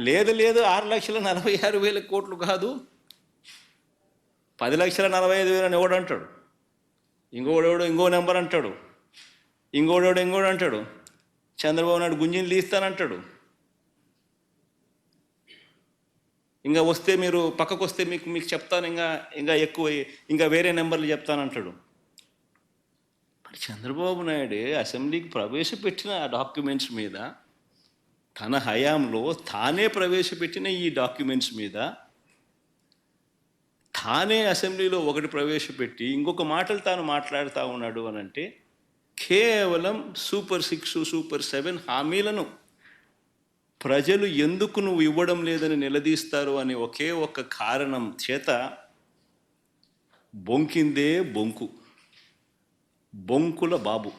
లేదు లేదు ఆరు లక్షల నలభై ఆరు వేల కోట్లు కాదు. పది లక్షల నలభై ఐదు వేలు అని ఎవడు అంటాడు? ఇంకోడెవడు ఇంకో నెంబర్ అంటాడు? ఇంకోడెవడు ఇంకోడు అంటాడు? చంద్రబాబు నాయుడు గుంజిని తీస్తానంటాడు. ఇంకా వస్తే మీరు పక్కకు వస్తే మీకు మీకు చెప్తాను ఇంకా ఇంకా ఎక్కువ ఇంకా వేరే నెంబర్లు చెప్తానంటాడు. మరి చంద్రబాబు నాయుడు అసెంబ్లీకి ప్రవేశపెట్టిన ఆ డాక్యుమెంట్స్ మీద తన హయాంలో తానే ప్రవేశపెట్టిన ఈ డాక్యుమెంట్స్ మీద తానే అసెంబ్లీలో ఒకటి ప్రవేశపెట్టి ఇంకొక మాటలు తాను మాట్లాడుతూ ఉన్నాడు అని అంటే కేవలం సూపర్ సిక్స్ సూపర్ సెవెన్ హామీలను ప్రజలు ఎందుకు నువ్వు ఇవ్వడం లేదని నిలదీస్తారు అనే ఒకే ఒక్క కారణం చేత బొంకిందే బొంకు బొంకుల బాబు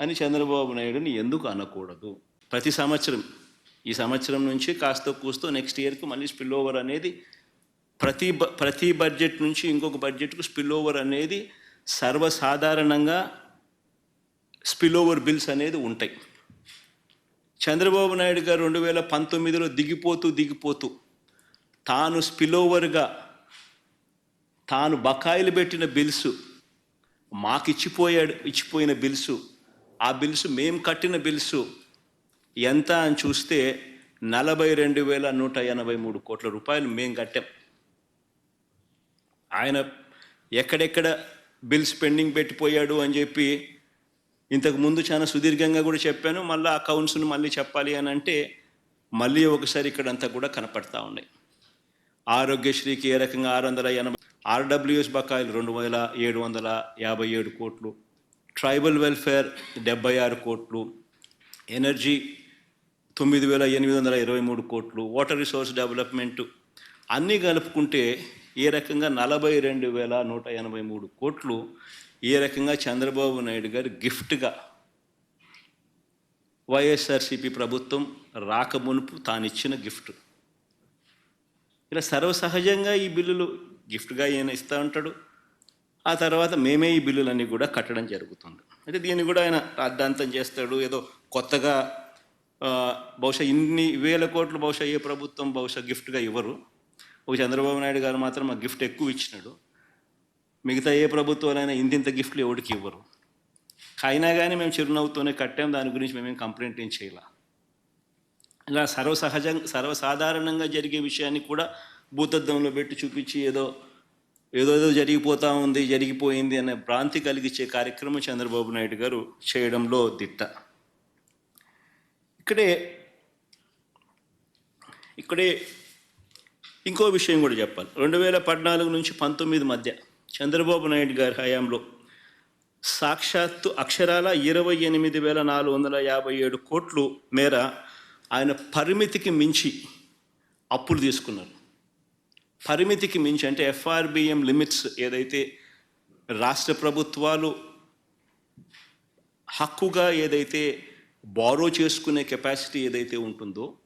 అని చంద్రబాబు నాయుడుని ఎందుకు అనకూడదు? ప్రతి సంవత్సరం ఈ సంవత్సరం నుంచి కాస్త కూస్తో నెక్స్ట్ ఇయర్కి మళ్ళీ స్పిల్ ఓవర్ అనేది ప్రతి బ ప్రతి బడ్జెట్ నుంచి ఇంకొక బడ్జెట్కు స్పిల్ ఓవర్ అనేది సర్వసాధారణంగా స్పిల్ ఓవర్ బిల్స్ అనేది ఉంటాయి. చంద్రబాబు నాయుడు గారు రెండు వేల పంతొమ్మిదిలో దిగిపోతూ దిగిపోతూ తాను స్పిల్ ఓవర్గా తాను బకాయిలు పెట్టిన బిల్స్ మాకు ఇచ్చిపోయాడు ఇచ్చిపోయిన బిల్స్ ఆ బిల్స్ మేము కట్టిన బిల్స్ ఎంత అని చూస్తే నలభై రెండు వేల నూట ఎనభై మూడు కోట్ల రూపాయలు మేము కట్టాం. ఆయన ఎక్కడెక్కడ బిల్స్ పెండింగ్ పెట్టిపోయాడు అని చెప్పి ఇంతకు ముందు చాలా సుదీర్ఘంగా కూడా చెప్పాను. మళ్ళీ అకౌంట్స్ను మళ్ళీ చెప్పాలి అని అంటే మళ్ళీ ఒకసారి ఇక్కడంతా కూడా కనపడతా ఉన్నాయి. ఆరోగ్యశ్రీకి ఏ రకంగా ఆరు వందల ఎనభై ఆర్డబ్ల్యూఎస్ బకాయిలు రెండు వేల ఏడు వందల యాభై ఏడు కోట్లు. ట్రైబల్ వెల్ఫేర్ డెబ్బై ఆరు కోట్లు. ఎనర్జీ తొమ్మిది వేల ఎనిమిది వందల ఇరవై మూడు కోట్లు వాటర్ రిసోర్స్ డెవలప్మెంట్ అన్నీ కలుపుకుంటే ఏ రకంగా నలభై రెండు వేల నూట ఎనభై మూడు కోట్లు ఏ రకంగా చంద్రబాబు నాయుడు గారు గిఫ్ట్గా వైఎస్ఆర్సిపి ప్రభుత్వం రాకమునుపు తానిచ్చిన గిఫ్ట్. ఇలా సర్వసహజంగా ఈ బిల్లులు గిఫ్ట్గా ఈయన ఇస్తూ ఉంటాడు. ఆ తర్వాత మేమే ఈ బిల్లులన్నీ కూడా కట్టడం జరుగుతుంది. అయితే దీన్ని కూడా ఆయన రాద్ధాంతం చేస్తాడు. ఏదో కొత్తగా బహుశా ఇన్ని వేల కోట్లు బహుశా ఏ ప్రభుత్వం బహుశా గిఫ్ట్గా ఇవ్వరు. ఒక చంద్రబాబు నాయుడు గారు మాత్రం ఆ గిఫ్ట్ ఎక్కువ ఇచ్చినాడు. మిగతా ఏ ప్రభుత్వాలైనా ఇంతింత గిఫ్ట్లు ఎవరికి ఇవ్వరు. అయినా కానీ మేము చిరునవ్వుతోనే కట్టాం దాని గురించి మేమేం కంప్లైంట్ ఏం చేయాల. ఇలా సర్వసహజం సర్వసాధారణంగా జరిగే విషయాన్ని కూడా భూతద్దంలో పెట్టి చూపించి ఏదో ఏదో ఏదో జరిగిపోతా ఉంది జరిగిపోయింది అనే భ్రాంతి కలిగించే కార్యక్రమం చంద్రబాబు నాయుడు గారు చేయడంలో దిట్ట. ఇక్కడే ఇక్కడే ఇంకో విషయం కూడా చెప్పాలి. రెండు వేల పద్నాలుగు నుంచి పంతొమ్మిది మధ్య చంద్రబాబు నాయుడు గారి హయాంలో సాక్షాత్తు అక్షరాల ఇరవై ఎనిమిది వేల నాలుగు వందల యాభై ఏడు కోట్లు మేర ఆయన పరిమితికి మించి అప్పులు తీసుకున్నారు. పరిమితికి మించి అంటే ఎఫ్ఆర్బిఎం లిమిట్స్ ఏదైతే రాష్ట్ర ప్రభుత్వాలు హక్కుగా ఏదైతే బారో చేసుకునే కెపాసిటీ ఏదైతే ఉంటుందో